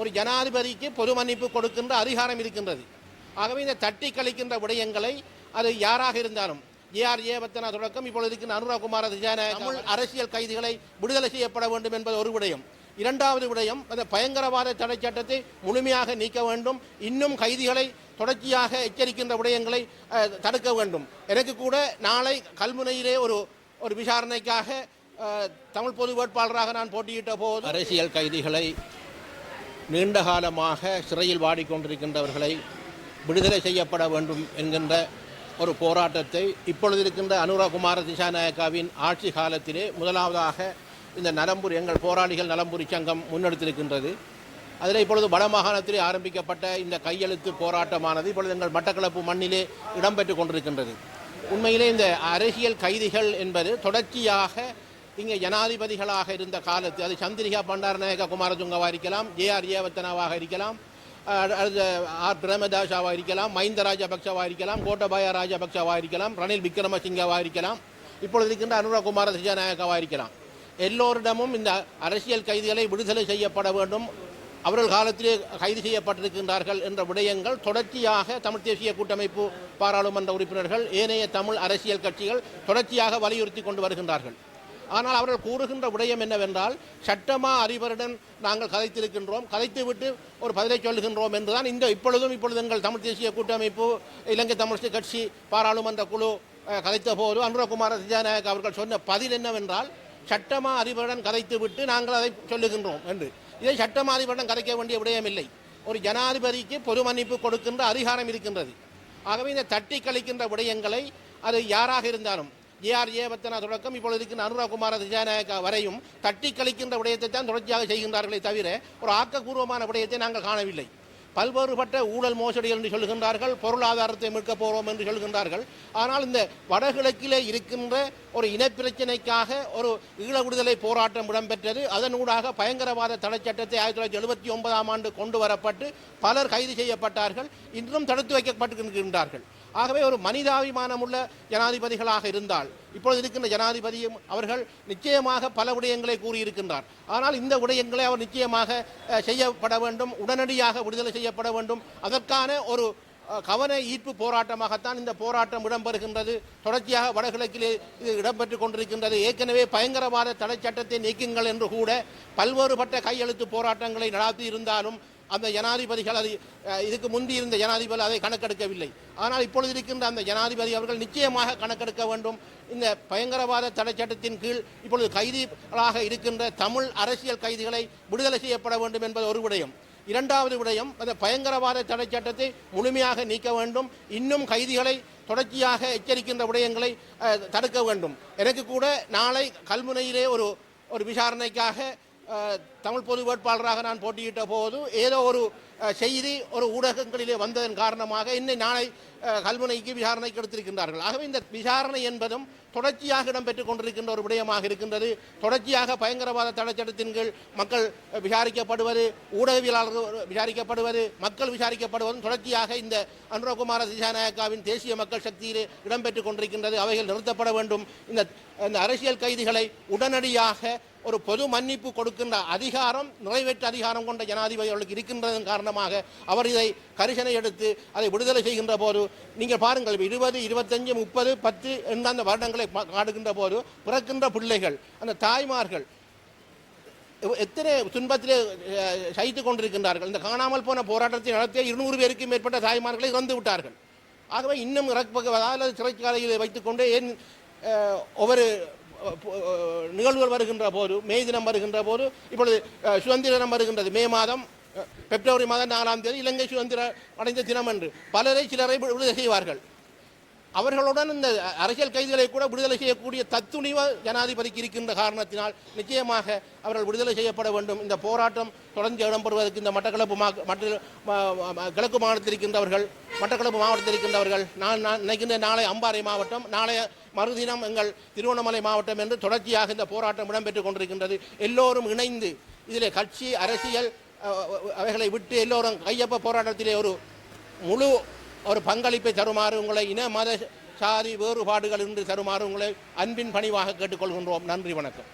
ஒரு ஜனாதிபதிக்கு பொது மன்னிப்பு கொடுக்கின்ற அதிகாரம் இருக்கின்றது. ஆகவே இந்த தட்டி கழிக்கின்ற விடயங்களை அது யாராக இருந்தாலும் ஏஆர் ஏவத்தனா தொடக்கம் இப்பொழுது இருக்கின்ற அனுராகுமார தமிழ் அரசியல் கைதிகளை விடுதலை செய்யப்பட வேண்டும் என்பது ஒரு விடயம். இரண்டாவது விடயம் அந்த பயங்கரவாத தடை சட்டத்தை முழுமையாக நீக்க வேண்டும். இன்னும் கைதிகளை தொடர்ச்சியாக எச்சரிக்கின்ற விடயங்களை தடுக்க வேண்டும். எனக்கு கூட நாளை கல்முனையிலே ஒரு ஒரு விசாரணைக்காக தமிழ் பொது வேட்பாளராக நான் போட்டியிட்ட போது அரசியல் கைதிகளை நீண்ட காலமாக சிறையில் வாடிக்கொண்டிருக்கின்றவர்களை விடுதலை செய்யப்பட வேண்டும் என்கின்ற ஒரு போராட்டத்தை இப்பொழுது இருக்கின்ற அனுராகுமார திசாநாயக்காவின் ஆட்சி காலத்திலே முதலாவதாக இந்த நலம்புரி எங்கள் போராளிகள் நலம்புரி சங்கம் முன்னெடுத்திருக்கின்றது. அதில் இப்பொழுது வடமாகாணத்திலே ஆரம்பிக்கப்பட்ட இந்த கையெழுத்து போராட்டமானது இப்பொழுது எங்கள் மட்டக்களப்பு மண்ணிலே இடம்பெற்றுக் கொண்டிருக்கின்றது. உண்மையிலே இந்த அரசியல் கைதிகள் என்பது தொடர்ச்சியாக இங்கே ஜனாதிபதிகளாக இருந்த காலத்து அது சந்திரிகா பண்டாரநாயக குமாரதுங்கவாக இருக்கலாம் ஜேஆர் ஏவத்தனாவாக இருக்கலாம் ஆர் பிரேமதாசாவாக இருக்கலாம் மஹிந்த ராஜபக்சவாக இருக்கலாம் கோட்டபாய ராஜபக்சவாக இருக்கலாம் ரணில் விக்ரமசிங்கவாக இருக்கலாம் இப்பொழுது இருக்கின்ற அனுரகுமார திசாநாயகவாக இருக்கலாம். எல்லோரிடமும் இந்த அரசியல் கைதிகளை விடுதலை செய்யப்பட வேண்டும். அவர்கள் காலத்திலே கைது செய்யப்பட்டிருக்கின்றார்கள் என்ற விடயங்கள் தொடர்ச்சியாக தமிழ் தேசிய கூட்டமைப்பு பாராளுமன்ற உறுப்பினர்கள் ஏனைய தமிழ் அரசியல் கட்சிகள் தொடர்ச்சியாக வலியுறுத்தி கொண்டு வருகின்றார்கள். ஆனால் அவர்கள் கூறுகின்ற விடயம் என்னவென்றால் சட்டமா அறிவருடன் நாங்கள் கதைத்திருக்கின்றோம் கதைத்துவிட்டு ஒரு பதிலை சொல்லுகின்றோம் என்றுதான் இந்த இப்பொழுதும் இப்பொழுது எங்கள் தமிழ் தேசிய கூட்டமைப்பு இலங்கை தமிழ் கட்சி பாராளுமன்ற குழு கதைத்த போது அனுரகுமார திஜாநாயக் அவர்கள் சொன்ன பதில் என்னவென்றால் சட்டமா அறிவருடன் கதைத்துவிட்டு நாங்கள் அதை சொல்லுகின்றோம் என்று. இதை சட்டமா அறிவருடன் கதைக்க வேண்டிய விடயமில்லை. ஒரு ஜனாதிபதிக்கு பொது மன்னிப்பு கொடுக்கின்ற அதிகாரம் இருக்கின்றது. ஆகவே இந்த தட்டி கழிக்கின்ற விடயங்களை அது யாராக இருந்தாலும் ஏஆர் ஏவத்தனா தொடக்கம். இப்பொழுது இருக்கின்ற அனுராகுமார திஜாநாயக்கா வரையும் தட்டி கழிக்கின்ற விடயத்தை தான் தொடர்ச்சியாக செய்கின்றார்களே தவிர ஒரு ஆக்கபூர்வமான விடயத்தை நாங்கள் காணவில்லை. பல்வேறுபட்ட ஊழல் மோசடிகள் என்று சொல்கின்றார்கள் பொருளாதாரத்தை மீட்கப் போகிறோம் என்று சொல்கின்றார்கள். ஆனால் இந்த வடகிழக்கிலே இருக்கின்ற ஒரு இனப்பிரச்சினைக்காக ஒரு ஈழ விடுதலை போராட்டம் இடம்பெற்றது. அதனூடாக பயங்கரவாத தடைச்சட்டத்தை ஆயிரத்தி தொள்ளாயிரத்தி எழுபத்தி ஒன்பதாம் ஆண்டு கொண்டு வரப்பட்டு பலர் கைது செய்யப்பட்டார்கள். இன்றும் தடுத்து வைக்கப்பட்டிருக்கின்றார்கள். ஆகவே ஒரு மனிதாபிமானமுள்ள ஜனாதிபதிகளாக இருந்தால் இப்பொழுது இருக்கின்ற ஜனாதிபதியும் அவர்கள் நிச்சயமாக பல விடயங்களை கூறியிருக்கின்றார். ஆனால் இந்த விடயங்களை அவர் நிச்சயமாக செய்யப்பட வேண்டும் உடனடியாக விடுதலை செய்யப்பட வேண்டும். அதற்கான ஒரு கவன ஈர்ப்பு போராட்டமாகத்தான் இந்த போராட்டம் இடம்பெறுகின்றது. தொடர்ச்சியாக வடகிழக்கிலே இது இடம்பெற்றுக் கொண்டிருக்கின்றது. ஏற்கனவே பயங்கரவாத தடை சட்டத்தை நீக்குங்கள் என்று கூட பல்வேறுபட்ட கையெழுத்து போராட்டங்களை நடாத்தி இருந்தாலும் அந்த ஜனாதிபதிகள் அது இதுக்கு முந்தி இருந்த ஜனாதிபதி அதை கணக்கெடுக்கவில்லை. ஆனால் இப்பொழுது இருக்கின்ற அந்த ஜனாதிபதி அவர்கள் நிச்சயமாக கணக்கெடுக்க வேண்டும். இந்த பயங்கரவாத தடை சட்டத்தின் கீழ் இப்பொழுது கைதிகளாக இருக்கின்ற தமிழ் அரசியல் கைதிகளை விடுதலை செய்யப்பட வேண்டும் என்பது ஒரு விடயம். இரண்டாவது விடயம் அந்த பயங்கரவாத தடை சட்டத்தை முழுமையாக நீக்க வேண்டும். இன்னும் கைதிகளை தொடர்ச்சியாக எச்சரிக்கின்ற விடயங்களை தடுக்க வேண்டும். எனக்கு கூட நாளை கல்முனையிலே ஒரு ஒரு விசாரணைக்காக தமிழ் பொது வேட்பாளராக நான் போட்டியிட்ட போதும் ஏதோ ஒரு செய்தி ஒரு ஊடகங்களிலே வந்ததன் காரணமாக இன்னை நாளை கல்முனைக்கு விசாரணைக்கு எடுத்திருக்கின்றார்கள். ஆகவே இந்த விசாரணை என்பதும் தொடர்ச்சியாக இடம்பெற்றுக் கொண்டிருக்கின்ற ஒரு விடயமாக இருக்கின்றது. தொடர்ச்சியாக பயங்கரவாத தடைச்சட்டத்தின் கீழ் மக்கள் விசாரிக்கப்படுவது ஊடகவியலாளர்கள் விசாரிக்கப்படுவது மக்கள் விசாரிக்கப்படுவதும் தொடர்ச்சியாக இந்த அனுரகுமார திசாநாயக்காவின் தேசிய மக்கள் சக்தியிலே இடம்பெற்றுக் கொண்டிருக்கின்றது. அவைகள் நிறுத்தப்பட வேண்டும். இந்த இந்த அரசியல் கைதிகளை உடனடியாக ஒரு பொது மன்னிப்பு கொடுக்கின்ற அதிகாரம் நிறைவேற்ற அதிகாரம் கொண்ட ஜனாதிபதி அவர்களுக்கு இருக்கின்றதன் காரணமாக அவர் இதை கரிசனை எடுத்து அதை விடுதலை செய்கின்ற போது நீங்கள் பாருங்கள் இருபது இருபத்தஞ்சு முப்பது பத்து என்ற அந்த வருடங்களை காடுகின்ற போது பிறக்கின்ற பிள்ளைகள் அந்த தாய்மார்கள் எத்தனை துன்பத்திலே அஹ், கொண்டிருக்கின்றார்கள். இந்த காணாமல் போன போராட்டத்தை நடத்திய இருநூறு பேருக்கும் மேற்பட்ட தாய்மார்களை இறந்து விட்டார்கள். ஆகவே இன்னும் இறப்பக சிறைச்சாலையில் வைத்துக்கொண்டு ஏன் ஒவ்வொரு நிகழ்வுகள் வருகின்ற போது மே தினம் வருகின்ற போது இப்பொழுது சுதந்திர தினம் வருகின்றது. மே மாதம் பிப்ரவரி மாதம் நாலாம் தேதி இலங்கை சுதந்திர அடைந்த தினம் என்று. பலரை சிலரை விடுதலை செய்வார்கள். அவர்களுடன் இந்த அரசியல் கைதிகளை கூட விடுதலை செய்யக்கூடிய தத்துணிவ ஜனாதிபதிக்கு இருக்கின்ற காரணத்தினால் நிச்சயமாக அவர்கள் விடுதலை செய்யப்பட வேண்டும். இந்த போராட்டம் தொடர்ந்து இடம்பெறுவதற்கு இந்த மட்டக்களப்பு மா மா- கிழக்கு மாவட்டத்தில் இருக்கின்றவர்கள் மட்டக்களப்பு மாவட்டத்தில் இருக்கின்றவர்கள் நான் நான் நினைக்கின்ற நாளை அம்பாறை மாவட்டம் நாளைய மறுதினம் எங்கள் திருவண்ணாமலை மாவட்டம் என்று தொடர்ச்சியாக இந்த போராட்டம் இடம்பெற்றுக் கொண்டிருக்கின்றது. எல்லோரும் இணைந்து இதில் கட்சி அரசியல் அவைகளை விட்டு எல்லோரும் கையொப்ப போராட்டத்திலே ஒரு முழு ஒரு பங்களிப்பை தருமாறு உங்களை இன மத சாதி வேறுபாடுகள் இன்று தருமாறு உங்களை அன்பின் பணிவாக கேட்டுக்கொள்கின்றோம். நன்றி வணக்கம்.